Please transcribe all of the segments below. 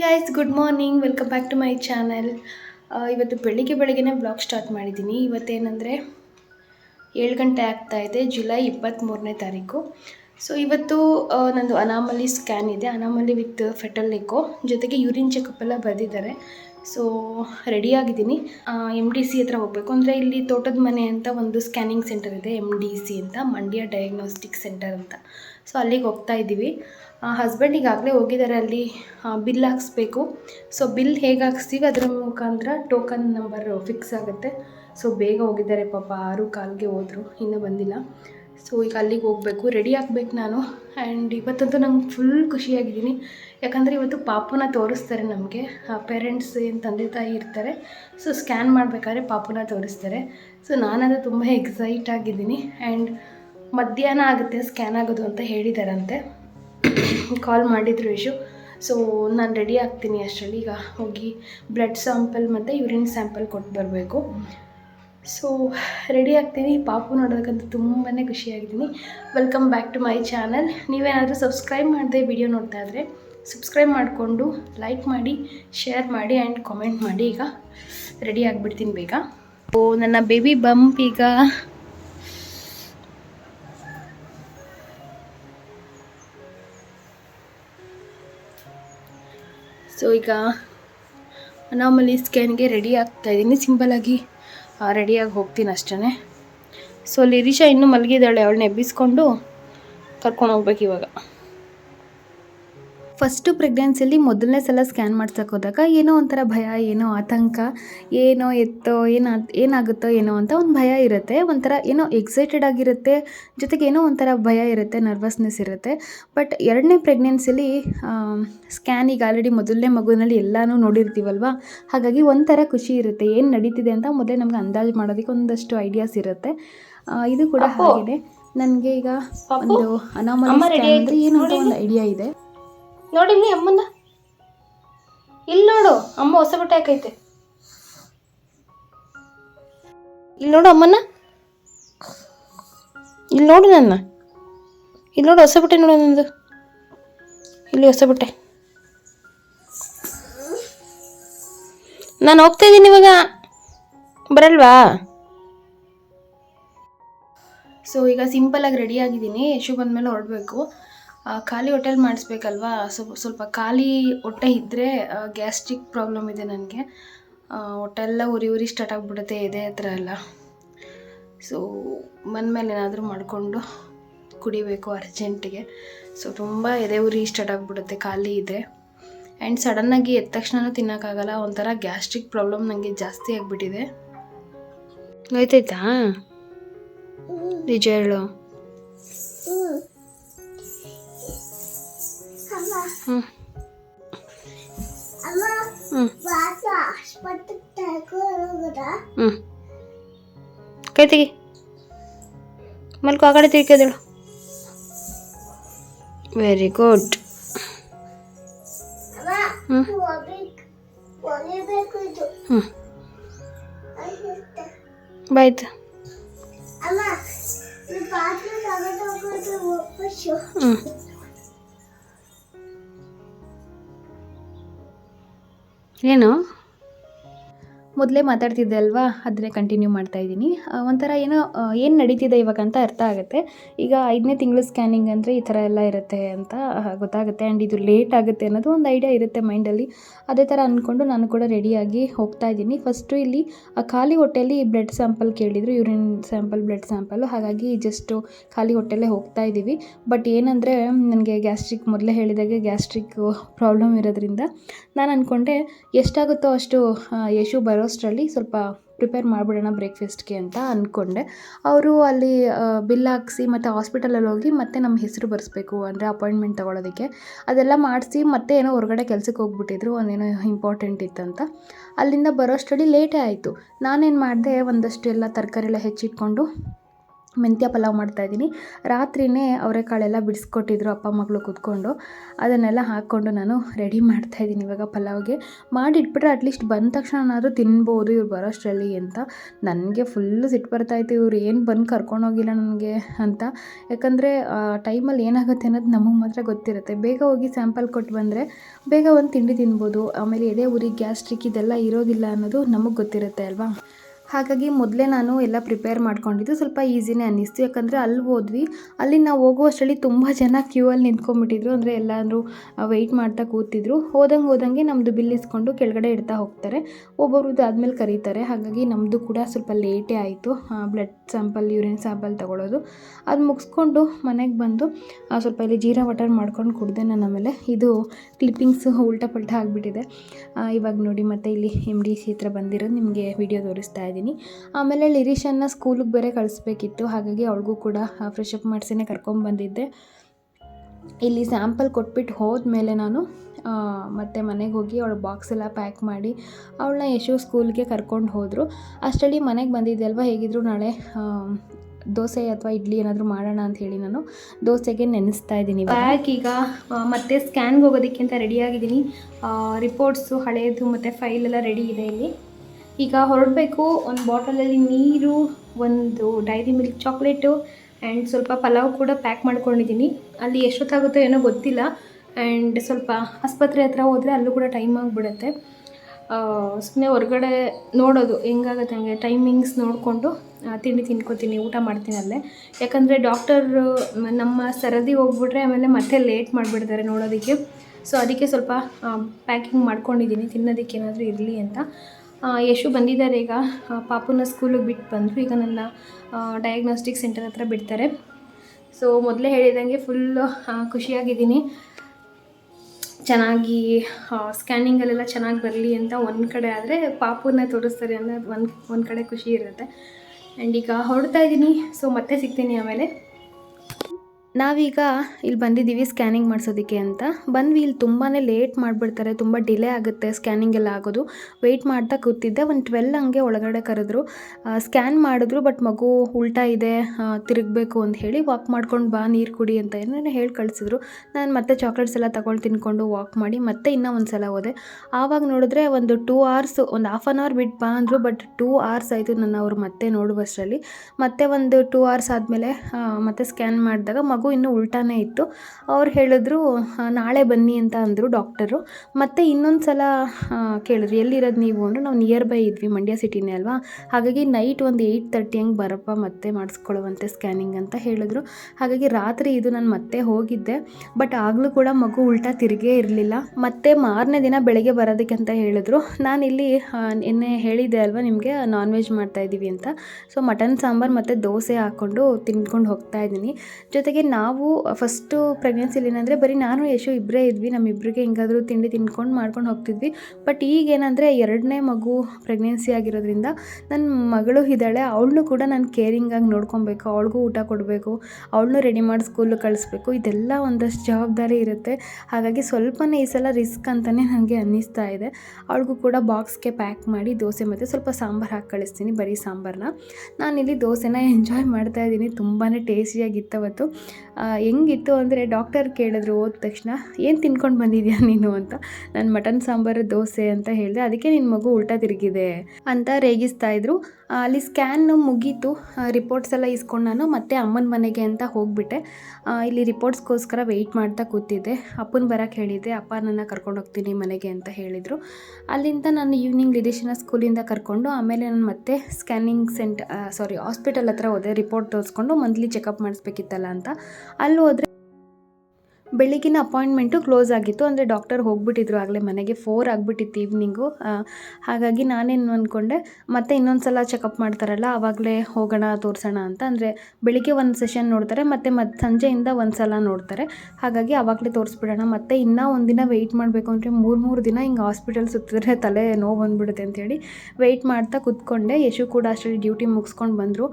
Guys good morning welcome back to my channel ಇವತ್ತು ಬೆಳಿಗ್ಗೆ ಬೆಳಗ್ಗೆನೇ ಬ್ಲಾಗ್ ಸ್ಟಾರ್ಟ್ ಮಾಡಿದ್ದೀನಿ. ಇವತ್ತೇನೆಂದರೆ ಏಳು ಗಂಟೆ ಆಗ್ತಾ ಇದೆ ಜುಲೈ ಇಪ್ಪತ್ತ್ಮೂರನೇ ತಾರೀಕು. ಸೊ ಇವತ್ತು ನಂದು ಅನಾಮಲಿ ಸ್ಕ್ಯಾನ್ ಇದೆ. ಅನಾಮಲಿ ವಿತ್ ಫೆಟಲ್ ಎಕೋ ಜೊತೆಗೆ ಯೂರಿನ್ ಚೆಕಪ್ ಎಲ್ಲ ಬರೆದಿದ್ದಾರೆ. ಸೊ ರೆಡಿಯಾಗಿದ್ದೀನಿ ಎಂ ಡಿ ಸಿ ಹತ್ರ ಹೋಗಬೇಕು. ಅಂದರೆ ಇಲ್ಲಿ ತೋಟದ ಮನೆ ಅಂತ ಒಂದು ಸ್ಕ್ಯಾನಿಂಗ್ ಸೆಂಟರ್ ಇದೆ ಎಂ ಡಿ ಸಿ ಅಂತ, ಮಂಡ್ಯ ಡಯಾಗ್ನೋಸ್ಟಿಕ್ ಸೆಂಟರ್ ಅಂತ. ಸೊ ಅಲ್ಲಿಗೆ ಹೋಗ್ತಾ ಇದ್ದೀವಿ. ಹಸ್ಬೆಂಡ್ ಈಗಾಗಲೇ ಹೋಗಿದ್ದಾರೆ, ಅಲ್ಲಿ ಬಿಲ್ ಹಾಕ್ಸ್ಬೇಕು. ಸೊ ಬಿಲ್ ಹೇಗೆ ಹಾಕ್ಸ್ತೀವಿ? ಅದರ ಮುಖಾಂತರ ಟೋಕನ್ ನಂಬರ್ ಫಿಕ್ಸ್ ಆಗುತ್ತೆ. ಸೊ ಬೇಗ ಹೋಗಿದ್ದಾರೆ ಪಾಪ ಆರು ಕಾಲ್ಗೆ ಹೋದರು, ಇನ್ನೂ ಬಂದಿಲ್ಲ. ಸೊ ಈಗ ಅಲ್ಲಿಗೆ ಹೋಗಬೇಕು. ರೆಡಿ ಆಗಬೇಕು ನಾನು. ಆ್ಯಂಡ್ ಇವತ್ತಂತೂ ನಂಗೆ ಫುಲ್ ಖುಷಿಯಾಗಿದ್ದೀನಿ. ಯಾಕಂದರೆ ಇವತ್ತು ಪಾಪುನ ತೋರಿಸ್ತಾರೆ ನಮಗೆ. ಪೇರೆಂಟ್ಸ್ ಏನು ತಂದೆ ತಾಯಿ ಇರ್ತಾರೆ. ಸೊ ಸ್ಕ್ಯಾನ್ ಮಾಡಬೇಕಾದ್ರೆ ಪಾಪುನ ತೋರಿಸ್ತಾರೆ. ಸೊ ನಾನಂದರೆ ತುಂಬ ಎಕ್ಸೈಟ್ ಆಗಿದ್ದೀನಿ. ಆ್ಯಂಡ್ ಮಧ್ಯಾಹ್ನ ಆಗುತ್ತೆ ಸ್ಕ್ಯಾನ್ ಆಗೋದು ಅಂತ ಹೇಳಿದಾರಂತೆ. ಕಾಲ್ ಮಾಡಿದ್ರು ಯಶು ಸೊ ನಾನು ರೆಡಿ ಆಗ್ತೀನಿ ಅಷ್ಟರಲ್ಲಿ. ಈಗ ಹೋಗಿ ಬ್ಲಡ್ ಸ್ಯಾಂಪಲ್ ಮತ್ತು ಯೂರಿನ್ ಸ್ಯಾಂಪಲ್ ಕೊಟ್ಟು ಬರಬೇಕು. ಸೊ ರೆಡಿ ಆಗ್ತೀನಿ. ಪಾಪು ನೋಡೋದಕ್ಕಂತೂ ತುಂಬಾ ಖುಷಿಯಾಗಿದ್ದೀನಿ. Welcome back to my channel ನೀವೇನಾದರೂ ಸಬ್ಸ್ಕ್ರೈಬ್ ಮಾಡದೆ ವಿಡಿಯೋ ನೋಡ್ತಾ ಇದ್ದರೆ ಸಬ್ಸ್ಕ್ರೈಬ್ ಮಾಡಿಕೊಂಡು ಲೈಕ್ ಮಾಡಿ ಶೇರ್ ಮಾಡಿ ಆ್ಯಂಡ್ ಕಾಮೆಂಟ್ ಮಾಡಿ. ಈಗ ರೆಡಿ ಆಗಿಬಿಡ್ತೀನಿ ಬೇಗ. ಓ ನನ್ನ ಬೇಬಿ ಬಂಪ್ ಈಗ ಸೊ ಈಗ ಅನಾಮಲಿ ಸ್ಕ್ಯಾನ್ಗೆ ರೆಡಿ ಆಗ್ತಾ ಇದ್ದೀನಿ ಸಿಂಪಲಾಗಿ ರೆಡಿಯಾಗಿ ಹೋಗ್ತೀನಿ ಅಷ್ಟೇ ಸೊ ಲಿರಿಷಾ ಇನ್ನೂ ಮಲಗಿದ್ದಾಳೆ. ಅವಳನ್ನ ಎಬ್ಬಿಸ್ಕೊಂಡು ಕರ್ಕೊಂಡು ಹೋಗ್ಬೇಕು ಇವಾಗ. ಫಸ್ಟು ಪ್ರೆಗ್ನೆನ್ಸಿಯಲ್ಲಿ ಮೊದಲನೇ ಸಲ ಸ್ಕ್ಯಾನ್ ಮಾಡ್ಸಕ್ಕೆ ಹೋದಾಗ ಏನೋ ಒಂಥರ ಭಯ ಏನೋ ಆತಂಕ ಏನೋ ಎತ್ತೋ ಏನಾ ಏನಾಗುತ್ತೋ ಏನೋ ಅಂತ ಒಂದು ಭಯ ಇರುತ್ತೆ. ಒಂಥರ ಏನೋ ಎಕ್ಸೈಟೆಡ್ ಆಗಿರುತ್ತೆ ಜೊತೆಗೆ ಏನೋ ಒಂಥರ ಭಯ ಇರುತ್ತೆ ನರ್ವಸ್ನೆಸ್ ಇರುತ್ತೆ. ಬಟ್ ಎರಡನೇ ಪ್ರೆಗ್ನೆನ್ಸಿಲಿ ಸ್ಕ್ಯಾನ್ ಈಗ ಆಲ್ರೆಡಿ ಮೊದಲನೇ ಮಗುವಿನಲ್ಲಿ ಎಲ್ಲನೂ ನೋಡಿರ್ತೀವಲ್ವ? ಹಾಗಾಗಿ ಒಂಥರ ಖುಷಿ ಇರುತ್ತೆ ಏನು ನಡೀತಿದೆ ಅಂತ ಮೊದಲೇ ನಮ್ಗೆ ಅಂದಾಜು ಮಾಡೋದಕ್ಕೆ ಒಂದಷ್ಟು ಐಡಿಯಾಸ್ ಇರುತ್ತೆ. ಇದು ಕೂಡ ಹಾಗಿದೆ ನನಗೆ ಈಗ ಒಂದು ಅನಾಮಲಿ ಅಮ್ಮ ಸ್ಕ್ಯಾನ್ ಅಂದರೆ ಏನು ಅಂತ ಒಂದು ಐಡಿಯಾ ಇದೆ. ನೋಡಿ ಇಲ್ಲಿ ಅಮ್ಮನ ಇಲ್ಲಿ ನೋಡು, ಅಮ್ಮ ಹೊಸ ಬಟ್ಟೆ ಹಾಕೈತೆ. ಇಲ್ಲಿ ನೋಡು ಅಮ್ಮನ ಇಲ್ಲಿ ನೋಡು ನನ್ನ. ಇಲ್ಲಿ ನೋಡು ಹೊಸ ಬಟ್ಟೆ ನೋಡು ನಂದು. ಇಲ್ಲಿ ಹೊಸ ಬಟ್ಟೆ. ನಾನು ಹೋಗ್ತಾ ಇದ್ದೀನಿ ಇವಾಗ. ಬರಲ್ವಾ? ಸೊ ಈಗ ಸಿಂಪಲಾಗಿ ರೆಡಿ ಆಗಿದ್ದೀನಿ. ಯಶು ಬಂದಮೇಲೆ ಹೊರಡಬೇಕು. ಖಾಲಿ ಹೊಟ್ಟೆಲಿ ಮಾಡಿಸ್ಬೇಕಲ್ವಾ? ಸ್ವಲ್ಪ ಸ್ವಲ್ಪ ಖಾಲಿ ಹೊಟ್ಟೆ ಇದ್ದರೆ ಗ್ಯಾಸ್ಟ್ರಿಕ್ ಪ್ರಾಬ್ಲಮ್ ಇದೆ ನನಗೆ. ಹೊಟ್ಟೆ ಎಲ್ಲ ಉರಿ ಉರಿ ಸ್ಟಾರ್ಟ್ ಆಗಿಬಿಡುತ್ತೆ ಎದೆ ಹತ್ರ ಎಲ್ಲ. ಸೊ ಮೇಲೆ ಏನಾದರೂ ಮಾಡಿಕೊಂಡು ಕುಡಿಬೇಕು ಅರ್ಜೆಂಟಿಗೆ. ಸೊ ತುಂಬ ಎದೆ ಉರಿ ಸ್ಟಾರ್ಟ್ ಆಗಿಬಿಡುತ್ತೆ ಖಾಲಿ ಇದೆ. ಆ್ಯಂಡ್ ಸಡನ್ನಾಗಿ ಎದ್ದ ತಕ್ಷಣ ತಿನ್ನೋಕ್ಕಾಗಲ್ಲ ಒಂಥರ ಗ್ಯಾಸ್ಟ್ರಿಕ್ ಪ್ರಾಬ್ಲಮ್ ನನಗೆ ಜಾಸ್ತಿ ಆಗಿಬಿಟ್ಟಿದೆ. ಆಯ್ತಾಯ್ತಾ ನಿಜ ಹೇಳು. ಹ್ಞೂ ಹ್ಞೂ ಹ್ಞೂ ಕೈ ತೆಗಿ ಮಲ್ಕು ಆ ಕಡೆ ತಿರ್ಕೋದೇಳು ವೆರಿ ಗುಡ್ ಹ್ಞೂ ಹ್ಞೂ ಬಾಯ್ತು ಹ್ಞೂ ಏನು ಮೊದಲೇ ಮಾತಾಡ್ತಿದ್ದೆ ಅಲ್ವಾ? ಅದನ್ನೇ ಕಂಟಿನ್ಯೂ ಮಾಡ್ತಾ ಇದ್ದೀನಿ. ಒಂಥರ ಏನೋ ಏನು ನಡೀತಿದೆ ಇವಾಗ ಅಂತ ಅರ್ಥ ಆಗುತ್ತೆ. ಈಗ ಐದನೇ ತಿಂಗಳು ಸ್ಕ್ಯಾನಿಂಗ್ ಅಂದರೆ ಈ ಥರ ಎಲ್ಲ ಇರುತ್ತೆ ಅಂತ ಗೊತ್ತಾಗುತ್ತೆ. ಆ್ಯಂಡ್ ಇದು ಲೇಟ್ ಆಗುತ್ತೆ ಅನ್ನೋದು ಒಂದು ಐಡಿಯಾ ಇರುತ್ತೆ ಮೈಂಡಲ್ಲಿ ಅದೇ ಥರ ಅಂದ್ಕೊಂಡು ನಾನು ಕೂಡ ರೆಡಿಯಾಗಿ ಹೋಗ್ತಾ ಇದ್ದೀನಿ. ಫಸ್ಟು ಇಲ್ಲಿ, ಆ, ಖಾಲಿ ಹೊಟ್ಟೆಯಲ್ಲಿ ಬ್ಲಡ್ ಸ್ಯಾಂಪಲ್ ಕೇಳಿದರು ಯೂರಿನ್ ಸ್ಯಾಂಪಲ್ ಬ್ಲಡ್ ಸ್ಯಾಂಪಲ್ ಹಾಗಾಗಿ ಜಸ್ಟು ಖಾಲಿ ಹೊಟ್ಟೆಲ್ಲೇ ಹೋಗ್ತಾ ಇದ್ದೀವಿ. ಬಟ್ ಏನಂದರೆ, ನನಗೆ ಗ್ಯಾಸ್ಟ್ರಿಕ್ ಮೊದಲೇ ಹೇಳಿದಾಗೆ ಗ್ಯಾಸ್ಟ್ರಿಕ್ ಪ್ರಾಬ್ಲಮ್ ಇರೋದ್ರಿಂದ ನಾನು ಅಂದ್ಕೊಂಡೆ ಎಷ್ಟಾಗುತ್ತೋ ಅಷ್ಟು ಯಶು ಯಶು ಬರೋಷ್ಟರಲ್ಲಿ ಸ್ವಲ್ಪ ಪ್ರಿಪೇರ್ ಮಾಡಿಬಿಡೋಣ ಬ್ರೇಕ್ಫಾಸ್ಟ್ಗೆ ಅಂತ ಅಂದ್ಕೊಂಡೆ ಅವರು ಅಲ್ಲಿ ಬಿಲ್ ಹಾಕ್ಸಿ ಮತ್ತು ಹಾಸ್ಪಿಟಲಲ್ಲಿ ಹೋಗಿ ಮತ್ತೆ ನಮ್ಮ ಹೆಸರು ಬರೆಸ್ಬೇಕು, ಅಂದರೆ ಅಪಾಯಿಂಟ್ಮೆಂಟ್ ತೊಗೊಳೋದಕ್ಕೆ. ಅದೆಲ್ಲ ಮಾಡಿಸಿ ಮತ್ತೆ ಏನೋ ಹೊರಗಡೆ ಕೆಲಸಕ್ಕೆ ಹೋಗ್ಬಿಟ್ಟಿದ್ರು, ಒಂದೇನೋ ಇಂಪಾರ್ಟೆಂಟ್ ಇತ್ತಂತ ಅಲ್ಲಿಂದ ಬರೋಷ್ಟರಲ್ಲಿ ಲೇಟೇ ಆಯಿತು. ನಾನೇನು ಮಾಡಿದೆ ಒಂದಷ್ಟು ಎಲ್ಲ ತರಕಾರಿ ಎಲ್ಲ ಹೆಚ್ಚಿಟ್ಕೊಂಡು ಮೆಂತ್ಯ ಪಲಾವ್ ಮಾಡ್ತಾಯಿದ್ದೀನಿ ರಾತ್ರಿನೇ ಅವರೆಕಾಳೆಲ್ಲ ಬಿಡಿಸ್ಕೊಟ್ಟಿದ್ರು ಅಪ್ಪ ಮಗಳು ಕೂತ್ಕೊಂಡು. ಅದನ್ನೆಲ್ಲ ಹಾಕ್ಕೊಂಡು ನಾನು ರೆಡಿ ಮಾಡ್ತಾಯಿದ್ದೀನಿ ಇವಾಗ ಪಲಾವ್ಗೆ. ಮಾಡಿಟ್ಬಿಟ್ರೆ ಅಟ್ಲೀಸ್ಟ್ ಬಂದ ತಕ್ಷಣನಾದರೂ ತಿನ್ಬೋದು, ಇವ್ರು ಬರೋಷ್ಟರಲ್ಲಿ ಅಂತ. ನನಗೆ ಫುಲ್ಲು ಸಿಟ್ಟು ಬರ್ತಾಯಿತ್ತು ಇವ್ರು ಏನು ಬಂದು ಕರ್ಕೊಂಡೋಗಿಲ್ಲ ನನಗೆ ಅಂತ. ಯಾಕಂದರೆ ಟೈಮಲ್ಲಿ ಏನಾಗುತ್ತೆ ಅನ್ನೋದು ನಮಗೆ ಮಾತ್ರ ಗೊತ್ತಿರುತ್ತೆ. ಬೇಗ ಹೋಗಿ ಸ್ಯಾಂಪಲ್ ಕೊಟ್ಟು ಬಂದರೆ ಬೇಗ ಒಂದು ತಿಂಡಿ ತಿನ್ಬೋದು. ಆಮೇಲೆ ಎದೆ ಊರಿಗೆ ಗ್ಯಾಸ್ಟ್ರಿಕ್ ಇದೆಲ್ಲ ಇರೋದಿಲ್ಲ ಅನ್ನೋದು ನಮಗೆ ಗೊತ್ತಿರುತ್ತೆ ಅಲ್ವಾ? ಹಾಗಾಗಿ ಮೊದಲೇ ನಾನು ಎಲ್ಲ ಪ್ರಿಪೇರ್ ಮಾಡ್ಕೊಂಡಿದ್ದು ಸ್ವಲ್ಪ ಈಸಿನೇ ಅನ್ನಿಸ್ತು. ಯಾಕಂದರೆ ಅಲ್ಲಿ ಹೋದ್ವಿ. ಅಲ್ಲಿ ನಾವು ಹೋಗುವಷ್ಟರಲ್ಲಿ ತುಂಬ ಜನ ಕ್ಯೂ ಅಲ್ಲಿ ನಿಂತ್ಕೊಂಡ್ಬಿಟ್ಟಿದ್ರು. ಅಂದರೆ ಎಲ್ಲರೂ ವೆಯ್ಟ್ ಮಾಡ್ತಾ ಕೂತಿದ್ರು. ಹೋದಂಗೆ ಹೋದಂಗೆ ನಮ್ಮದು ಬಿಲ್ ಇಸ್ಕೊಂಡು ಕೆಳಗಡೆ ಇಡ್ತಾ ಹೋಗ್ತಾರೆ. ಒಬ್ಬೊಬ್ರದ್ದು ಆದಮೇಲೆ ಕರೀತಾರೆ. ಹಾಗಾಗಿ ನಮ್ಮದು ಕೂಡ ಸ್ವಲ್ಪ ಲೇಟೇ ಆಯಿತು. ಬ್ಲಡ್ ಸ್ಯಾಂಪಲ್ ಯೂರಿನ್ ಸ್ಯಾಂಪಲ್ ತೊಗೊಳೋದು. ಅದು ಮುಗಿಸ್ಕೊಂಡು ಮನೆಗೆ ಬಂದು ಸ್ವಲ್ಪ ಇಲ್ಲಿ ಜೀರಾ ವಾಟರ್ ಮಾಡ್ಕೊಂಡು ಕುಡಿದೆ ನಾನು ಆಮೇಲೆ ಇದು ಕ್ಲಿಪ್ಪಿಂಗ್ಸು ಉಲ್ಟಾ ಪಲ್ಟಾ ಆಗಿಬಿಟ್ಟಿದೆ. ಇವಾಗ ನೋಡಿ ಮತ್ತೆ ಇಲ್ಲಿ ಎಂ ಡಿ ಸಿ ಹತ್ರ ಬಂದಿರೋದು. ನಿಮಗೆ ವಿಡಿಯೋ ತೋರಿಸ್ತಾ ಇದ್ದೀನಿ ಆಮೇಲೆ ಲಿರೀಶನ್ನ ಸ್ಕೂಲಿಗೆ ಬೇರೆ ಕಳಿಸ್ಬೇಕಿತ್ತು. ಹಾಗಾಗಿ ಅವಳಿಗೂ ಕೂಡ ಫ್ರೆಶ್ ಅಪ್ ಮಾಡಿಸಿನೇ ಕರ್ಕೊಂಬಂದಿದ್ದೆ ಇಲ್ಲಿ ಸ್ಯಾಂಪಲ್ ಕೊಟ್ಬಿಟ್ಟು ಹೋದ್ಮೇಲೆ ನಾನು ಮತ್ತೆ ಮನೆಗೆ ಹೋಗಿ ಅವಳ ಬಾಕ್ಸ್ ಎಲ್ಲ ಪ್ಯಾಕ್ ಮಾಡಿ ಅವಳನ್ನ ಯಶು ಸ್ಕೂಲ್ಗೆ ಕರ್ಕೊಂಡು ಹೋದರು. ಅಷ್ಟರಲ್ಲಿ ಮನೆಗೆ ಬಂದಿದ್ದೆ ಅಲ್ವಾ? ಹೇಗಿದ್ರು ನಾಳೆ ದೋಸೆ ಅಥವಾ ಇಡ್ಲಿ ಏನಾದರೂ ಮಾಡೋಣ ಅಂತ ಹೇಳಿ ನಾನು ದೋಸೆಗೆ ನೆನೆಸ್ತಾ ಇದ್ದೀನಿ ಬ್ಯಾಗ್ ಈಗ ಮತ್ತೆ ಸ್ಕ್ಯಾನ್ಗೆ ಹೋಗೋದಕ್ಕಿಂತ ರೆಡಿಯಾಗಿದ್ದೀನಿ ರಿಪೋರ್ಟ್ಸು ಹಳೆಯದು ಮತ್ತು ಫೈಲ್ ಎಲ್ಲ ರೆಡಿ ಇದೆ ಇಲ್ಲಿ. ಈಗ ಹೊರಡಬೇಕು. ಒಂದು ಬಾಟಲಲ್ಲಿ ನೀರು, ಒಂದು ಡೈರಿ ಮಿಲ್ಕ್ ಚಾಕ್ಲೇಟು ಆ್ಯಂಡ್ ಸ್ವಲ್ಪ ಪಲಾವ್ ಕೂಡ ಪ್ಯಾಕ್ ಮಾಡ್ಕೊಂಡಿದ್ದೀನಿ. ಅಲ್ಲಿ ಎಷ್ಟೊತ್ತಾಗುತ್ತೋ ಏನೋ ಗೊತ್ತಿಲ್ಲ. ಆ್ಯಂಡ್ ಸ್ವಲ್ಪ ಆಸ್ಪತ್ರೆ ಹತ್ರ ಹೋದರೆ ಅಲ್ಲೂ ಕೂಡ ಟೈಮ್ ಆಗಿಬಿಡುತ್ತೆ. ಸುಮ್ಮನೆ ಹೊರಗಡೆ ನೋಡೋದು ಹೆಂಗಾಗುತ್ತೆ ಹಂಗೆ ಟೈಮಿಂಗ್ಸ್ ನೋಡಿಕೊಂಡು ತಿಂಡಿ ತಿನ್ಕೋತೀನಿ ಊಟ ಮಾಡ್ತೀನಿ ಅಲ್ಲೇ. ಯಾಕಂದರೆ ಡಾಕ್ಟರ್, ನಮ್ಮ ಸರದಿ ಹೋಗ್ಬಿಟ್ರೆ ಆಮೇಲೆ ಮತ್ತೆ ಲೇಟ್ ಮಾಡಿಬಿಡ್ತಾರೆ ನೋಡೋದಕ್ಕೆ. ಸೊ ಅದಕ್ಕೆ ಸ್ವಲ್ಪ ಪ್ಯಾಕಿಂಗ್ ಮಾಡ್ಕೊಂಡಿದ್ದೀನಿ. ತಿನ್ನೋದಕ್ಕೆ ಏನಾದರೂ ಇರಲಿ ಅಂತ. ಯಶು ಬಂದಿದ್ದಾರೆ ಈಗ. ಪಾಪುನ ಸ್ಕೂಲಿಗೆ ಬಿಟ್ಟು ಬಂದರು. ಈಗ ನನ್ನ ಡಯಾಗ್ನೋಸ್ಟಿಕ್ ಸೆಂಟರ್ ಹತ್ರ ಬಿಡ್ತಾರೆ. ಸೊ ಮೊದಲೇ ಹೇಳಿದಂಗೆ ಫುಲ್ಲು ಖುಷಿಯಾಗಿದ್ದೀನಿ. ಚೆನ್ನಾಗಿ ಸ್ಕ್ಯಾನಿಂಗಲ್ಲೆಲ್ಲ ಚೆನ್ನಾಗಿ ಬರಲಿ ಅಂತ ಒಂದು ಕಡೆ ಆದರೆ ಪಾಪುನ ತೋರಿಸ್ತಾರೆ ಅನ್ನೋದು ಒಂದು ಒಂದು ಕಡೆ ಖುಷಿ ಇರುತ್ತೆ. ಆ್ಯಂಡ್ ಈಗ ಹೊರಡ್ತಾ ಇದ್ದೀನಿ ಸೊ ಮತ್ತೆ ಸಿಗ್ತೀನಿ ಆಮೇಲೆ. ನಾವೀಗ ಇಲ್ಲಿ ಬಂದಿದ್ದೀವಿ ಸ್ಕ್ಯಾನಿಂಗ್ ಮಾಡಿಸೋದಕ್ಕೆ ಅಂತ. ಬಂದ್ವಿ, ಇಲ್ಲಿ ತುಂಬಾ ಲೇಟ್ ಮಾಡಿಬಿಡ್ತಾರೆ, ತುಂಬ ಡಿಲೇ ಆಗುತ್ತೆ ಸ್ಕ್ಯಾನಿಂಗ್ ಎಲ್ಲ ಆಗೋದು. ವೆಯ್ಟ್ ಮಾಡ್ತಾ ಕೂತಿದ್ದೆ, ಒಂದು ಟ್ವೆಲ್ ಹಂಗೆ ಒಳಗಡೆ ಕರೆದ್ರು. ಸ್ಕ್ಯಾನ್ ಮಾಡಿದ್ರು, ಬಟ್ ಮಗು ಉಲ್ಟಾ ಇದೆ ತಿರುಗಬೇಕು ಅಂತ ಹೇಳಿ ವಾಕ್ ಮಾಡ್ಕೊಂಡು ಬಾ, ನೀರು ಕುಡಿ ಅಂತ ಏನೇನೋ ಹೇಳಿ ಕಳಿಸಿದ್ರು. ನಾನು ಮತ್ತೆ ಚಾಕ್ಲೇಟ್ಸ್ ಎಲ್ಲ ತಗೊಂಡು ತಿನ್ಕೊಂಡು ವಾಕ್ ಮಾಡಿ ಮತ್ತೆ ಇನ್ನೂ ಒಂದು ಸಲ ಹೋದೆ. ಆವಾಗ ನೋಡಿದ್ರೆ ಒಂದು ಟೂ ಅವರ್ಸ್ ಒಂದು ಹಾಫ್ ಆನ್ ಅವರ್ ಬಿಟ್ಟು ಬಾ ಅಂದರು, ಬಟ್ ಟೂ ಅವರ್ಸ್ ಆಯಿತು ನನ್ನ ಅವ್ರು ಮತ್ತೆ ನೋಡುವಷ್ಟರಲ್ಲಿ. ಮತ್ತೆ ಒಂದು ಟೂ ಅವರ್ಸ್ ಆದಮೇಲೆ ಮತ್ತೆ ಸ್ಕ್ಯಾನ್ ಮಾಡಿದಾಗ ಮಗು ಇನ್ನೂ ಉಲ್ಟಾನೇ ಇತ್ತು. ಅವ್ರು ಹೇಳಿದ್ರು ನಾಳೆ ಬನ್ನಿ ಅಂತ ಅಂದರು ಡಾಕ್ಟರು. ಮತ್ತೆ ಇನ್ನೊಂದು ಸಲ ಕೇಳಿದ್ರು, ಎಲ್ಲಿರೋದು ನೀವು? ಅಂದರೆ, ನಾವು ನಿಯರ್ ಬೈ ಇದ್ವಿ, ಮಂಡ್ಯ ಸಿಟಿನೇ ಅಲ್ವಾ? ಹಾಗಾಗಿ ನೈಟ್ ಒಂದು ಏಯ್ಟ್ ತರ್ಟಿ ಹಂಗೆ ಬರಪ್ಪ, ಮತ್ತೆ ಮಾಡಿಸ್ಕೊಳ್ಳುವಂತೆ ಸ್ಕ್ಯಾನಿಂಗ್ ಅಂತ ಹೇಳಿದ್ರು. ಹಾಗಾಗಿ ರಾತ್ರಿ ಇದು ನಾನು ಮತ್ತೆ ಹೋಗಿದ್ದೆ. ಬಟ್ ಆಗಲೂ ಕೂಡ ಮಗು ಉಲ್ಟಾ ತಿರುಗೇ ಇರಲಿಲ್ಲ. ಮತ್ತೆ ಮಾರನೇ ದಿನ ಬೆಳಗ್ಗೆ ಬರೋದಕ್ಕೆ ಅಂತ ಹೇಳಿದ್ರು. ನಾನಿಲ್ಲಿ ಇಲ್ಲಿ ನಿನ್ನೆ ಹೇಳಿದ್ದೆ ಅಲ್ವಾ ನಿಮಗೆ ನಾನ್ ವೆಜ್ ಮಾಡ್ತಾಯಿದ್ದೀವಿ ಅಂತ. ಸೊ ಮಟನ್ ಸಾಂಬಾರು ಮತ್ತು ದೋಸೆ ಹಾಕ್ಕೊಂಡು ತಿನ್ಕೊಂಡು ಹೋಗ್ತಾ ಇದ್ದೀನಿ. ಜೊತೆಗೆ ನಾವು ಫಸ್ಟು ಪ್ರೆಗ್ನೆನ್ಸಿಲಿ ಏನಂದರೆ ಬರೀ ನಾನು, ಯಶು ಇಬ್ಬರೇ ಇದ್ವಿ. ನಮ್ಮಿಬ್ಬರಿಗೆ ಹೆಂಗಾದರೂ ತಿಂಡಿ ತಿನ್ಕೊಂಡು ಮಾಡ್ಕೊಂಡು ಹೋಗ್ತಿದ್ವಿ. ಬಟ್ ಈಗ ಏನಂದರೆ ಎರಡನೇ ಮಗು ಪ್ರೆಗ್ನೆನ್ಸಿ ಆಗಿರೋದ್ರಿಂದ ನನ್ನ ಮಗಳು ಇದ್ದಾಳೆ. ಅವಳನ್ನೂ ಕೂಡ ನಾನು ಕೇರಿಂಗಾಗಿ ನೋಡ್ಕೊಬೇಕು. ಅವಳಿಗೂ ಊಟ ಕೊಡಬೇಕು. ಅವಳನ್ನೂ ರೆಡಿ ಮಾಡಿ ಸ್ಕೂಲಿಗೆ ಕಳಿಸ್ಬೇಕು. ಇದೆಲ್ಲ ಒಂದಷ್ಟು ಜವಾಬ್ದಾರಿ ಇರುತ್ತೆ. ಹಾಗಾಗಿ ಸ್ವಲ್ಪನೇ ಈ ಸಲ ರಿಸ್ಕ್ ಅಂತಲೇ ನನಗೆ ಅನ್ನಿಸ್ತಾ ಇದೆ. ಅವಳಿಗೂ ಕೂಡ ಬಾಕ್ಸ್ಗೆ ಪ್ಯಾಕ್ ಮಾಡಿ ದೋಸೆ ಮತ್ತು ಸ್ವಲ್ಪ ಸಾಂಬಾರು ಹಾಕಿ ಕಳಿಸ್ತೀನಿ ಬರೀ ಸಾಂಬಾರನ್ನ ನಾನಿಲ್ಲಿ ದೋಸೆನ ಎಂಜಾಯ್ ಮಾಡ್ತಾ ಇದ್ದೀನಿ. ತುಂಬಾ ಟೇಸ್ಟಿಯಾಗಿತ್ತು ಅವತ್ತು. ಹೆಂಗಿತ್ತು ಅಂದರೆ ಡಾಕ್ಟರ್ ಕೇಳಿದ್ರು ಹೋದ ತಕ್ಷಣ, ಏನು ತಿನ್ಕೊಂಡು ಬಂದಿದ್ಯಾ ನೀನು? ಅಂತ. ನಾನು ಮಟನ್ ಸಾಂಬಾರು, ದೋಸೆ ಅಂತ ಹೇಳಿದೆ, ಅದಕ್ಕೆ ನಿನ್ನ ಮಗು ಉಲ್ಟಾ ತಿರುಗಿದೆ ಅಂತ ರೇಗಿಸ್ತಾ ಇದ್ರು. ಅಲ್ಲಿ ಸ್ಕ್ಯಾನ್ ಮುಗೀತು. ರಿಪೋರ್ಟ್ಸ್ ಎಲ್ಲ ಇಸ್ಕೊಂಡು ನಾನು ಮತ್ತೆ ಅಮ್ಮನ ಮನೆಗೆ ಅಂತ ಹೋಗ್ಬಿಟ್ಟೆ. ಇಲ್ಲಿ ರಿಪೋರ್ಟ್ಸ್ಗೋಸ್ಕರ ವೆಯ್ಟ್ ಮಾಡ್ತಾ ಕೂತಿದ್ದೆ. ಅಪ್ಪನ ಬರೋಕ್ಕೆ ಹೇಳಿದ್ದೆ. ಅಪ್ಪ, ನನ್ನ ಕರ್ಕೊಂಡು ಹೋಗ್ತೀನಿ ಮನೆಗೆ ಅಂತ ಹೇಳಿದರು. ಅಲ್ಲಿಂದ ನಾನು ಈವ್ನಿಂಗ್ ಲಿದೇಶನ ಸ್ಕೂಲಿಂದ ಕರ್ಕೊಂಡು ಆಮೇಲೆ ನಾನು ಮತ್ತೆ ಸ್ಕ್ಯಾನಿಂಗ್ ಸೆಂಟ್ ಸಾರಿ ಹಾಸ್ಪಿಟಲ್ ಹತ್ರ ಹೋದೆ. ರಿಪೋರ್ಟ್ ತೋರಿಸ್ಕೊಂಡು ಮಂತ್ಲಿ ಚೆಕಪ್ ಮಾಡಿಸ್ಬೇಕಿತ್ತಲ್ಲ ಅಂತ. ಅಲ್ಲಿ ಹೋದರೆ ಬೆಳಿಗ್ಗಿನ ಅಪಾಯಿಂಟ್ಮೆಂಟು ಕ್ಲೋಸ್ ಆಗಿತ್ತು. ಅಂದರೆ ಡಾಕ್ಟರ್ ಹೋಗ್ಬಿಟ್ಟಿದ್ರು ಆಗಲೇ ಮನೆಗೆ. ಫೋರ್ ಆಗಿಬಿಟ್ಟಿತ್ತು ಈವ್ನಿಂಗು. ಹಾಗಾಗಿ ನಾನೇನು ಅಂದ್ಕೊಂಡೆ ಮತ್ತೆ ಇನ್ನೊಂದು ಸಲ ಚೆಕಪ್ ಮಾಡ್ತಾರಲ್ಲ ಆವಾಗಲೇ ಹೋಗೋಣ, ತೋರಿಸೋಣ ಅಂತ. ಅಂದರೆ ಬೆಳಿಗ್ಗೆ ಒಂದು ಸೆಷನ್ ನೋಡ್ತಾರೆ, ಮತ್ತು ಮತ್ತೆ ಸಂಜೆಯಿಂದ ಒಂದು ಸಲ ನೋಡ್ತಾರೆ. ಹಾಗಾಗಿ ಆವಾಗಲೇ ತೋರಿಸ್ಬಿಡೋಣ. ಮತ್ತು ಇನ್ನೂ ಒಂದಿನ ವೆಯ್ಟ್ ಮಾಡಬೇಕು ಅಂದರೆ ಮೂರು ಮೂರು ದಿನ ಹಿಂಗೆ ಹಾಸ್ಪಿಟಲ್ ಸುತ್ತಿದ್ರೆ ತಲೆ ನೋವು ಬಂದ್ಬಿಡುತ್ತೆ ಅಂತೇಳಿ ವೆಯ್ಟ್ ಮಾಡ್ತಾ ಕೂತ್ಕೊಂಡೆ. ಯಶು ಕೂಡ ಅಷ್ಟರಲ್ಲಿ ಡ್ಯೂಟಿ ಮುಗಿಸ್ಕೊಂಡು ಬಂದರು.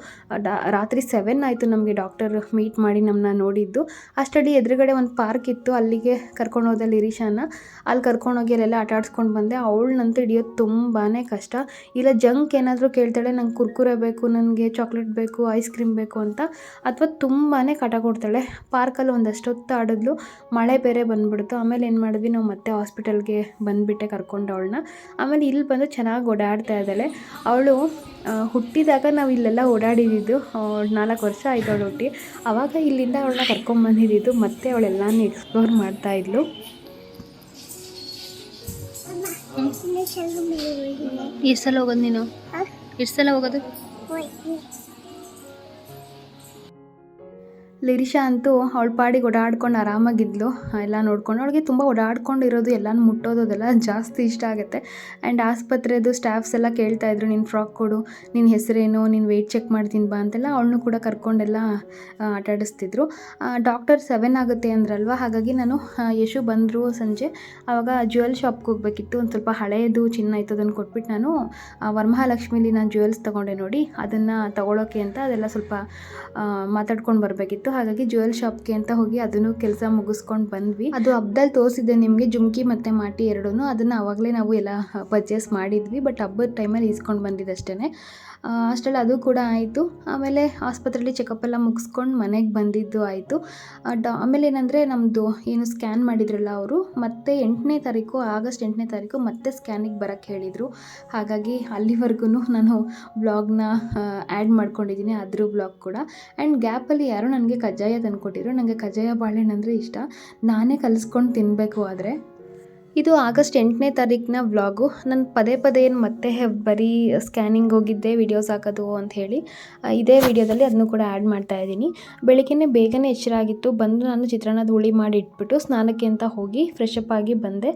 ರಾತ್ರಿ ಸೆವೆನ್ ಆಯಿತು ನಮಗೆ ಡಾಕ್ಟರ್ ಮೀಟ್ ಮಾಡಿ ನಮ್ಮನ್ನ ನೋಡಿದ್ದು. ಅಷ್ಟರಲ್ಲಿ ಎದುರುಗಡೆ ಒಂದು ಪಾರ್ಕ್ ಇತ್ತು ಅಲ್ಲಿಗೆ ಕರ್ಕೊಂಡು ಹೋದೆ ಲಿರಿಶಾನ ಅಲ್ಲಿ ಕರ್ಕೊಂಡೋಗಿ ಅಲ್ಲೆಲ್ಲ ಆಟ ಆಡಿಸ್ಕೊಂಡು ಬಂದೆ. ಅವಳನ್ನಂತೂ ಹಿಡಿಯೋದು ತುಂಬಾ ಕಷ್ಟ. ಇಲ್ಲ, ಜಂಕ್ ಏನಾದರೂ ಕೇಳ್ತಾಳೆ, ನಂಗೆ ಕುರ್ಕುರೆ ಬೇಕು, ನನಗೆ ಚಾಕ್ಲೇಟ್ ಬೇಕು, ಐಸ್ ಕ್ರೀಮ್ ಬೇಕು ಅಂತ, ಅಥವಾ ತುಂಬಾ ಕಟ ಕೊಡ್ತಾಳೆ. ಪಾರ್ಕಲ್ಲಿ ಒಂದಷ್ಟು ಹೊತ್ತು ಆಡಿದ್ಲು, ಮಳೆ ಬೇರೆ ಬಂದುಬಿಡ್ತು. ಆಮೇಲೆ ಏನು ಮಾಡಿದ್ವಿ, ನಾವು ಮತ್ತೆ ಹಾಸ್ಪಿಟಲ್ಗೆ ಬಂದುಬಿಟ್ಟೆ ಕರ್ಕೊಂಡು ಅವಳನ್ನ. ಆಮೇಲೆ ಇಲ್ಲಿ ಬಂದು ಚೆನ್ನಾಗಿ ಓಡಾಡ್ತಾ ಇದ್ದಾಳೆ. ಅವಳು ಹುಟ್ಟಿದಾಗ ನಾವು ಇಲ್ಲೆಲ್ಲ ಓಡಾಡಿದ್ದು ನಾಲ್ಕು ವರ್ಷ ಆಯ್ತು ಅವಳು ಹುಟ್ಟಿ. ಆವಾಗ ಇಲ್ಲಿಂದ ಅವಳನ್ನ ಕರ್ಕೊಂಬಂದಿದ್ದು ಮತ್ತೆ ಅವಳೆಲ್ಲನೂ ಎಕ್ಸ್ಪ್ಲೋರ್ ಮಾಡ್ತಾ ಇದ್ಲು. ಎಷ್ಟು ಸಲ ಹೋಗೋದು ನೀನು? ಎಷ್ಟು ಸಲ ಹೋಗೋದು? ಲಿರಿಶಾ ಅಂತೂ ಅವಳ ಪಾಡಿಗೆ ಓಡಾಡ್ಕೊಂಡು ಆರಾಮಾಗಿದ್ಲು. ಎಲ್ಲ ನೋಡ್ಕೊಂಡು ಅವಳಿಗೆ ತುಂಬ ಓಡಾಡ್ಕೊಂಡಿರೋದು ಎಲ್ಲನೂ ಮುಟ್ಟೋದು ಅದೆಲ್ಲ ಜಾಸ್ತಿ ಇಷ್ಟ ಆಗುತ್ತೆ. ಆ್ಯಂಡ್ ಆಸ್ಪತ್ರೆದು ಸ್ಟಾಫ್ಸ್ ಎಲ್ಲ ಕೇಳ್ತಾ ಇದ್ರು ನಿನ್ನ ಫ್ರಾಕ್ ಕೊಡು ನಿನ್ನ ಹೆಸರೇನು ನಿನ್ನ ವೆಯ್ಟ್ ಚೆಕ್ ಮಾಡ್ತೀನಿ ಬಾ ಅಂತೆಲ್ಲ ಅವಳನ್ನು ಕೂಡ ಕರ್ಕೊಂಡೆಲ್ಲ ಆಟಾಡಿಸ್ತಿದ್ರು. ಆಟ ಡಾಕ್ಟರ್ ಸೆವೆನ್ ಆಗುತ್ತೆ ಅಂದ್ರಲ್ವ? ಹಾಗಾಗಿ ನಾನು ಯಶು ಬಂದರು ಸಂಜೆ. ಆವಾಗ ಜ್ಯುವೆಲ್ ಶಾಪ್ಗೆ ಹೋಗ್ಬೇಕಿತ್ತು. ಒಂದು ಸ್ವಲ್ಪ ಹಳೆಯದು ಚಿನ್ನ ಇತ್ತು ಅದನ್ನು ಕೊಟ್ಬಿಟ್ಟು ನಾನು ವರಮಹಾಲಕ್ಷ್ಮಿಲಿ ನಾನು ಜ್ಯುವೆಲ್ಸ್ ತೊಗೊಂಡೆ ನೋಡಿ. ಅದನ್ನು ತಗೊಳ್ಳೋಕೆ ಅಂತ ಅದೆಲ್ಲ ಸ್ವಲ್ಪ ಮಾತಾಡ್ಕೊಂಡು ಬರಬೇಕಿತ್ತು. ಹಾಗಾಗಿ ಜ್ಯುವೆಲ್ ಶಾಪ್ಗೆ ಅಂತ ಹೋಗಿ ಅದನ್ನು ಕೆಲಸ ಮುಗಿಸ್ಕೊಂಡು ಬಂದ್ವಿ. ಅದು ಹಬ್ಬದಲ್ಲಿ ತೋರಿಸಿದೆ ನಿಮಗೆ ಜುಮ್ಕಿ ಮತ್ತು ಮಾಟಿ ಎರಡೂ ಅದನ್ನು ಆವಾಗಲೇ ನಾವು ಎಲ್ಲ ಪರ್ಚೇಸ್ ಮಾಡಿದ್ವಿ. ಬಟ್ ಹಬ್ಬದ ಟೈಮಲ್ಲಿ ಇಸ್ಕೊಂಡು ಬಂದಿದ್ದಷ್ಟೇ ಅಷ್ಟರಲ್ಲಿ ಅದು ಕೂಡ ಆಯಿತು. ಆಮೇಲೆ ಆಸ್ಪತ್ರೆಯಲ್ಲಿ ಚೆಕಪ್ ಎಲ್ಲ ಮುಗಿಸ್ಕೊಂಡು ಮನೆಗೆ ಬಂದಿದ್ದು ಆಯಿತು. ಡಾ, ಆಮೇಲೆ ಏನಂದರೆ ನಮ್ಮದು ಏನು ಸ್ಕ್ಯಾನ್ ಮಾಡಿದ್ರಲ್ಲ ಅವರು, ಮತ್ತೆ ಎಂಟನೇ ತಾರೀಕು, ಆಗಸ್ಟ್ ಎಂಟನೇ ತಾರೀಕು ಮತ್ತೆ ಸ್ಕ್ಯಾನಿಗೆ ಬರೋಕ್ಕೆ ಹೇಳಿದರು. ಹಾಗಾಗಿ ಅಲ್ಲಿವರೆಗೂ ನಾನು ಬ್ಲಾಗ್ನ ಆ್ಯಡ್ ಮಾಡ್ಕೊಂಡಿದ್ದೀನಿ ಅದ್ರ ಬ್ಲಾಗ್ ಕೂಡ. ಆ್ಯಂಡ್ ಗ್ಯಾಪಲ್ಲಿ ಯಾರೋ ನನಗೆ ಕಜ್ಜಾಯ ತಂದುಕೊಟ್ಟಿದ್ರು. ನನಗೆ ಕಜ್ಜಾಯ ಬಾಳೆಹಣ್ಣು ಅಂದರೆ ಇಷ್ಟ. ನಾನೇ ಕಲಿಸ್ಕೊಂಡು ತಿನ್ನಬೇಕು ಆದರೆ. ಇದು ಆಗಸ್ಟ್ ಎಂಟನೇ ತಾರೀಕಿನ ವ್ಲಾಗು. ನಾನು ಪದೇ ಪದೇ ಏನು ಮತ್ತೆ ಬರೀ ಸ್ಕ್ಯಾನಿಂಗ್ ಹೋಗಿದ್ದೆ, ವೀಡಿಯೋಸ್ ಹಾಕೋದು ಅಂತ ಹೇಳಿ. ಇದೇ ವಿಡಿಯೋದಲ್ಲಿ ಅದನ್ನು ಕೂಡ ಆ್ಯಡ್ ಮಾಡ್ತಾ ಇದ್ದೀನಿ. ಬೆಳಿಗ್ಗೆ ಬೇಗನೆ ಎಚ್ಚರ ಆಗಿತ್ತು. ಬಂದು ನಾನು ಚಿತ್ರಾನ್ನದ ಹುಳಿ ಮಾಡಿ ಇಟ್ಬಿಟ್ಟು ಸ್ನಾನಕ್ಕೆ ಅಂತ ಹೋಗಿ ಫ್ರೆಶ್ ಅಪ್ ಆಗಿ ಬಂದೆ.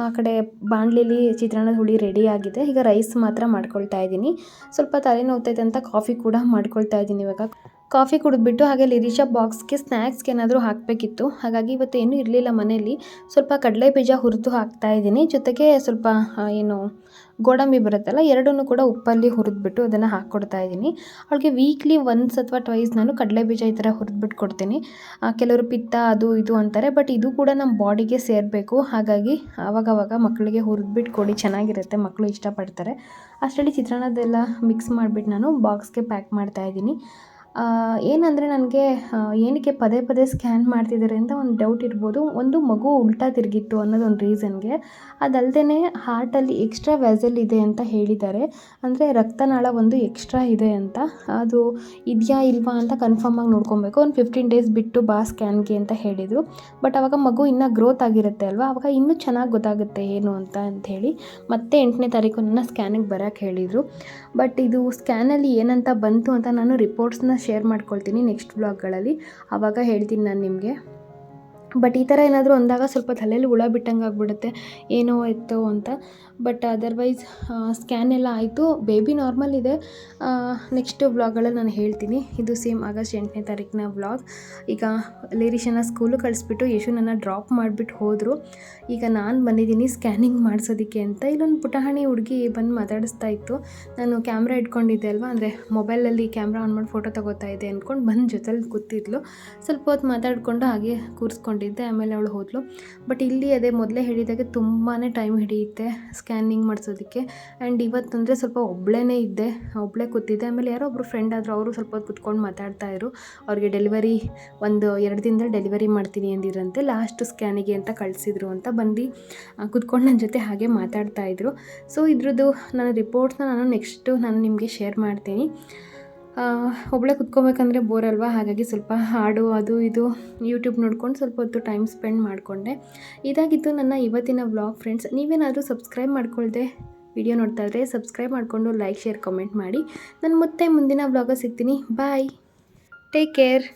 ಆ ಕಡೆ ಬಾಣಲಿಲಿ ಚಿತ್ರಾನ್ನದ ಹುಳಿ ರೆಡಿ ಆಗಿದೆ. ಈಗ ರೈಸ್ ಮಾತ್ರ ಮಾಡ್ಕೊಳ್ತಾ ಇದ್ದೀನಿ. ಸ್ವಲ್ಪ ತಲೆ ನೋವ್ತೈತೆ ಅಂತ ಕಾಫಿ ಕೂಡ ಮಾಡ್ಕೊಳ್ತಾ ಇದ್ದೀನಿ ಇವಾಗ. ಕಾಫಿ ಕುಡಿದ್ಬಿಟ್ಟು ಹಾಗೆ ಲಿರಿಷಾ ಬಾಕ್ಸ್ಗೆ ಸ್ನ್ಯಾಕ್ಸ್ಗೆ ಏನಾದರೂ ಹಾಕಬೇಕಿತ್ತು. ಹಾಗಾಗಿ ಇವತ್ತು ಏನೂ ಇರಲಿಲ್ಲ ಮನೆಯಲ್ಲಿ. ಸ್ವಲ್ಪ ಕಡಲೆ ಬೀಜ ಹುರಿದು ಹಾಕ್ತಾ ಇದ್ದೀನಿ. ಜೊತೆಗೆ ಸ್ವಲ್ಪ ಏನು ಗೋಡಂಬಿ ಬರುತ್ತಲ್ಲ, ಎರಡನ್ನೂ ಕೂಡ ಉಪ್ಪಲ್ಲಿ ಹುರಿದ್ಬಿಟ್ಟು ಅದನ್ನು ಹಾಕ್ಕೊಡ್ತಾ ಇದ್ದೀನಿ. ಅವಳಿಗೆ ವೀಕ್ಲಿ ಒನ್ಸ್ ಅಥವಾ ಟ್ವೈಸ್ ನಾನು ಕಡಲೆ ಬೀಜ ಈ ಥರ ಹುರಿದ್ಬಿಟ್ಟು ಕೊಡ್ತೀನಿ. ಕೆಲವರು ಪಿತ್ತ, ಅದು ಇದು ಅಂತಾರೆ ಬಟ್ ಇದು ಕೂಡ ನಮ್ಮ ಬಾಡಿಗೆ ಸೇರಬೇಕು. ಹಾಗಾಗಿ ಆವಾಗವಾಗ ಮಕ್ಕಳಿಗೆ ಹುರಿದ್ಬಿಟ್ಟು ಕೊಡಿ, ಚೆನ್ನಾಗಿರುತ್ತೆ, ಮಕ್ಕಳು ಇಷ್ಟಪಡ್ತಾರೆ. ಅಷ್ಟರಲ್ಲಿ ಚಿತ್ರಾನ್ನದೆಲ್ಲ ಮಿಕ್ಸ್ ಮಾಡಿಬಿಟ್ಟು ನಾನು ಬಾಕ್ಸ್ಗೆ ಪ್ಯಾಕ್ ಮಾಡ್ತಾ ಇದ್ದೀನಿ. ಏನಂದರೆ ನನಗೆ ಏನಕ್ಕೆ ಪದೇ ಪದೇ ಸ್ಕ್ಯಾನ್ ಮಾಡ್ತಿದ್ದಾರೆ ಅಂತ ಒಂದು ಡೌಟ್ ಇರ್ಬೋದು. ಒಂದು ಮಗು ಉಲ್ಟಾ ತಿರುಗಿತ್ತು ಅನ್ನೋದು ಒಂದು ರೀಸನ್ಗೆ ಅದಲ್ಲದೆ ಹಾರ್ಟಲ್ಲಿ ಎಕ್ಸ್ಟ್ರಾ ವ್ಯಾಸಲ್ ಇದೆ ಅಂತ ಹೇಳಿದ್ದಾರೆ ಅಂದರೆ ರಕ್ತನಾಳ ಒಂದು ಎಕ್ಸ್ಟ್ರಾ ಇದೆ ಅಂತ. ಅದು ಇದೆಯಾ ಇಲ್ವಾ ಅಂತ ಕನ್ಫರ್ಮ್ ಆಗಿ ನೋಡ್ಕೊಬೇಕು. ಒಂದು ಫಿಫ್ಟೀನ್ ಡೇಸ್ ಬಿಟ್ಟು ಬಾ ಸ್ಕ್ಯಾನ್ಗೆ ಅಂತ ಹೇಳಿದರು. ಬಟ್ ಆವಾಗ ಮಗು ಇನ್ನೂ ಗ್ರೋತ್ ಆಗಿರುತ್ತೆ ಅಲ್ವಾ? ಆವಾಗ ಇನ್ನೂ ಚೆನ್ನಾಗಿ ಗೊತ್ತಾಗುತ್ತೆ ಏನು ಅಂತ ಅಂಥೇಳಿ ಮತ್ತೆ ಎಂಟನೇ ತಾರೀಕು ನನ್ನ ಸ್ಕ್ಯಾನಿಗೆ ಬರೋಕ್ಕೆ ಹೇಳಿದರು. ಬಟ್ ಇದು ಸ್ಕ್ಯಾನಲ್ಲಿ ಏನಂತ ಬಂತು ಅಂತ ನಾನು ರಿಪೋರ್ಟ್ಸ್ನ ಶೇರ್ ಮಾಡ್ಕೊಳ್ತೀನಿ ನೆಕ್ಸ್ಟ್ ಬ್ಲಾಗ್ಗಳಲ್ಲಿ ಆವಾಗ ಹೇಳ್ತೀನಿ ನಾನು ನಿಮಗೆ. ಬಟ್ ಈ ಥರ ಏನಾದರೂ ಅಂದಾಗ ಸ್ವಲ್ಪ ತಲೆಯಲ್ಲಿ ಹುಳ ಬಿಟ್ಟಂಗೆ ಆಗಿಬಿಡುತ್ತೆ. ಏನೋ ಎತ್ತೋ ಅಂತ. ಬಟ್ ಅದರ್ವೈಸ್ ಸ್ಕ್ಯಾನ್ ಎಲ್ಲ ಆಯಿತು. ಬೇಬಿ ನಾರ್ಮಲ್ ಇದೆ. ನೆಕ್ಸ್ಟ್ ವ್ಲಾಗಳಲ್ಲಿ ನಾನು ಹೇಳ್ತೀನಿ. ಇದು ಸೇಮ್ ಆಗಸ್ಟ್ ಎಂಟನೇ ತಾರೀಕಿನ ವ್ಲಾಗ್. ಈಗ ಲೇರಿಶನ ಸ್ಕೂಲು ಕಳಿಸ್ಬಿಟ್ಟು ಯಶು ನನ್ನ ಡ್ರಾಪ್ ಮಾಡಿಬಿಟ್ಟು ಹೋದರು. ಈಗ ನಾನು ಬಂದಿದ್ದೀನಿ ಸ್ಕ್ಯಾನಿಂಗ್ ಮಾಡಿಸೋದಕ್ಕೆ ಅಂತ. ಇಲ್ಲೊಂದು ಪುಟಾಣಿ ಹುಡುಗಿ ಬಂದು ಮಾತಾಡಿಸ್ತಾ ಇತ್ತು. ನಾನು ಕ್ಯಾಮ್ರಾ ಇಟ್ಕೊಂಡಿದ್ದೆ ಅಲ್ವಾ? ಅಂದರೆ ಮೊಬೈಲಲ್ಲಿ ಕ್ಯಾಮ್ರಾ ಆನ್ ಮಾಡಿ ಫೋಟೋ ತಗೋತಾ ಇದೆ ಅಂದ್ಕೊಂಡು ಬಂದು ಜೊತೆಲಿ ಕೂತಿದ್ಲು. ಸ್ವಲ್ಪ ಹೊತ್ತು ಮಾತಾಡಿಕೊಂಡು ಹಾಗೆ ಕೂರಿಸ್ಕೊಂಡಿದ್ದೆ ಆಮೇಲೆ ಅವಳು ಹೋದ್ಲು. ಬಟ್ ಇಲ್ಲಿ ಅದೇ ಮೊದಲೇ ಹೇಳಿದಾಗೆ ತುಂಬಾ ಟೈಮ್ ಹಿಡಿಯುತ್ತೆ ಸ್ಕ್ಯಾನಿಂಗ್ ಮಾಡಿಸೋದಕ್ಕೆ. ಆ್ಯಂಡ್ ಇವತ್ತಂದರೆ ಸ್ವಲ್ಪ ಒಬ್ಬಳೇ ಇದ್ದೆ ಒಬ್ಬಳೇ ಕೂತಿದ್ದೆ. ಆಮೇಲೆ ಯಾರೋ ಒಬ್ಬರು ಫ್ರೆಂಡ್ ಆದರೂ, ಅವರು ಸ್ವಲ್ಪ ಹೊತ್ತು ಕುತ್ಕೊಂಡು ಮಾತಾಡ್ತಾ ಇದ್ರು. ಅವ್ರಿಗೆ ಡೆಲಿವರಿ ಒಂದು ಎರಡು ದಿನದಲ್ಲಿ ಡೆಲಿವರಿ ಮಾಡ್ತೀನಿ ಅಂದಿರಂತೆ ಲಾಸ್ಟ್ ಸ್ಕ್ಯಾನಿಗೆ ಅಂತ ಕಳಿಸಿದ್ರು ಅಂತ ಬಂದು ಕುತ್ಕೊಂಡು ನನ್ನ ಜೊತೆ ಹಾಗೆ ಮಾತಾಡ್ತಾ ಇದ್ರು. ಸೊ ಇದ್ರದ್ದು ನನ್ನ ರಿಪೋರ್ಟ್ಸ್ನ ನಾನು ನೆಕ್ಸ್ಟು ನಾನು ನಿಮಗೆ ಶೇರ್ ಮಾಡ್ತೀನಿ. ಒಬ್ಬಳೇ ಕುತ್ಕೋಬೇಕಂದ್ರೆ ಬೋರ್ ಅಲ್ವಾ? ಹಾಗಾಗಿ ಸ್ವಲ್ಪ ಹಾಡು, ಅದು, ಇದು ಯೂಟ್ಯೂಬ್ ನೋಡ್ಕೊಂಡು ಸ್ವಲ್ಪ ಹೊತ್ತು ಟೈಮ್ ಸ್ಪೆಂಡ್ ಮಾಡಿಕೊಂಡೆ. ಇದಾಗಿತ್ತು ನನ್ನ ಇವತ್ತಿನ ವ್ಲಾಗ್ ಫ್ರೆಂಡ್ಸ್ ನೀವೇನಾದರೂ ಸಬ್ಸ್ಕ್ರೈಬ್ ಮಾಡ್ಕೊಳ್ದೆ ವಿಡಿಯೋ ನೋಡ್ತಾ ಇದ್ರೆ ಸಬ್ಸ್ಕ್ರೈಬ್ ಮಾಡಿಕೊಂಡು ಲೈಕ್ ಶೇರ್ ಕಮೆಂಟ್ ಮಾಡಿ. ನಾನು ಮತ್ತೆ ಮುಂದಿನ ವ್ಲಾಗ ಸಿಗ್ತೀನಿ. Bye take care